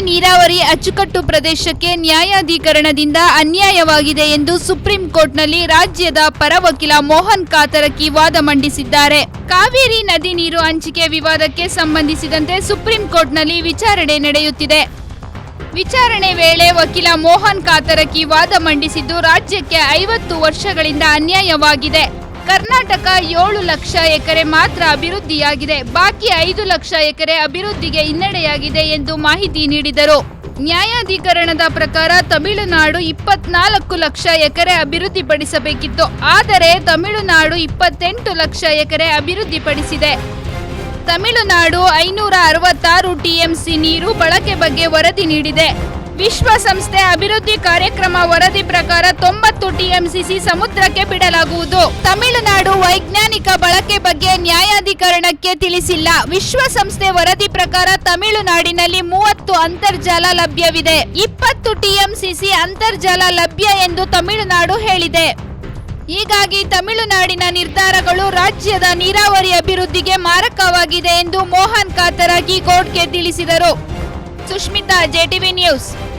ನೀರಾವರಿ ಅಚ್ಚುಕಟ್ಟು ಪ್ರದೇಶಕ್ಕೆ ನ್ಯಾಯಾಧೀಕರಣದಿಂದ ಅನ್ಯಾಯವಾಗಿದೆ ಎಂದು ಸುಪ್ರೀಂ ಕೋರ್ಟ್ನಲ್ಲಿ ರಾಜ್ಯದ ಪರ ವಕೀಲ ಮೋಹನ್ ಕಾತರಕಿ ವಾದ ಮಂಡಿಸಿದ್ದಾರೆ. ಕಾವೇರಿ ನದಿ ನೀರು ಹಂಚಿಕೆ ವಿವಾದಕ್ಕೆ ಸಂಬಂಧಿಸಿದಂತೆ ಸುಪ್ರೀಂ ಕೋರ್ಟ್ನಲ್ಲಿ ವಿಚಾರಣೆ ನಡೆಯುತ್ತಿದೆ. ವಿಚಾರಣೆ ವೇಳೆ ವಕೀಲ ಮೋಹನ್ ಕಾತರಕಿ ವಾದ ಮಂಡಿಸಿದ್ದು ರಾಜ್ಯಕ್ಕೆ ಐವತ್ತು ವರ್ಷಗಳಿಂದ ಅನ್ಯಾಯವಾಗಿದೆ. ಕರ್ನಾಟಕ ಏಳು ಲಕ್ಷ ಎಕರೆ ಮಾತ್ರ ಅಭಿವೃದ್ಧಿಯಾಗಿದೆ. ಬಾಕಿ ಐದು ಲಕ್ಷ ಎಕರೆ ಅಭಿವೃದ್ಧಿಗೆ ಹಿನ್ನಡೆಯಾಗಿದೆ ಎಂದು ಮಾಹಿತಿ ನೀಡಿದರು. ನ್ಯಾಯಾಧಿಕರಣದ ಪ್ರಕಾರ ತಮಿಳುನಾಡು ಇಪ್ಪತ್ನಾಲ್ಕು ಲಕ್ಷ ಎಕರೆ ಅಭಿವೃದ್ಧಿಪಡಿಸಬೇಕಿತ್ತು. ಆದರೆ ತಮಿಳುನಾಡು ಇಪ್ಪತ್ತೆಂಟು ಲಕ್ಷ ಎಕರೆ ಅಭಿವೃದ್ಧಿಪಡಿಸಿದೆ. ತಮಿಳುನಾಡು ಐನೂರ ಅರವತ್ತಾರು ಟಿಎಂಸಿ ನೀರು ಬಳಕೆ ಬಗ್ಗೆ ವರದಿ ನೀಡಿದೆ. ವಿಶ್ವಸಂಸ್ಥೆ ಅಭಿವೃದ್ಧಿ ಕಾರ್ಯಕ್ರಮ ವರದಿ ಪ್ರಕಾರ ತೊಂಬತ್ತು ಟಿಎಂಸಿಸಿ ಸಮುದ್ರಕ್ಕೆ ಬಿಡಲಾಗುವುದು. ತಮಿಳುನಾಡು ವೈಜ್ಞಾನಿಕ ಬಳಕೆ ಬಗ್ಗೆ ನ್ಯಾಯಾಧಿಕರಣಕ್ಕೆ ತಿಳಿಸಿಲ್ಲ. ವಿಶ್ವಸಂಸ್ಥೆ ವರದಿ ಪ್ರಕಾರ ತಮಿಳುನಾಡಿನಲ್ಲಿ ಮೂವತ್ತು ಅಂತರ್ಜಾಲ ಲಭ್ಯವಿದೆ. ಇಪ್ಪತ್ತು ಟಿಎಂಸಿಸಿ ಅಂತರ್ಜಾಲ ಲಭ್ಯ ಎಂದು ತಮಿಳುನಾಡು ಹೇಳಿದೆ. ಹೀಗಾಗಿ ತಮಿಳುನಾಡಿನ ನಿರ್ಧಾರಗಳು ರಾಜ್ಯದ ನೀರಾವರಿ ಅಭಿವೃದ್ಧಿಗೆ ಮಾರಕವಾಗಿದೆ ಎಂದು ಮೋಹನ್ ಕಾತರಾಗಿ ಕೋರ್ಟ್ಗೆ ತಿಳಿಸಿದರು. Sushmita, JTV news.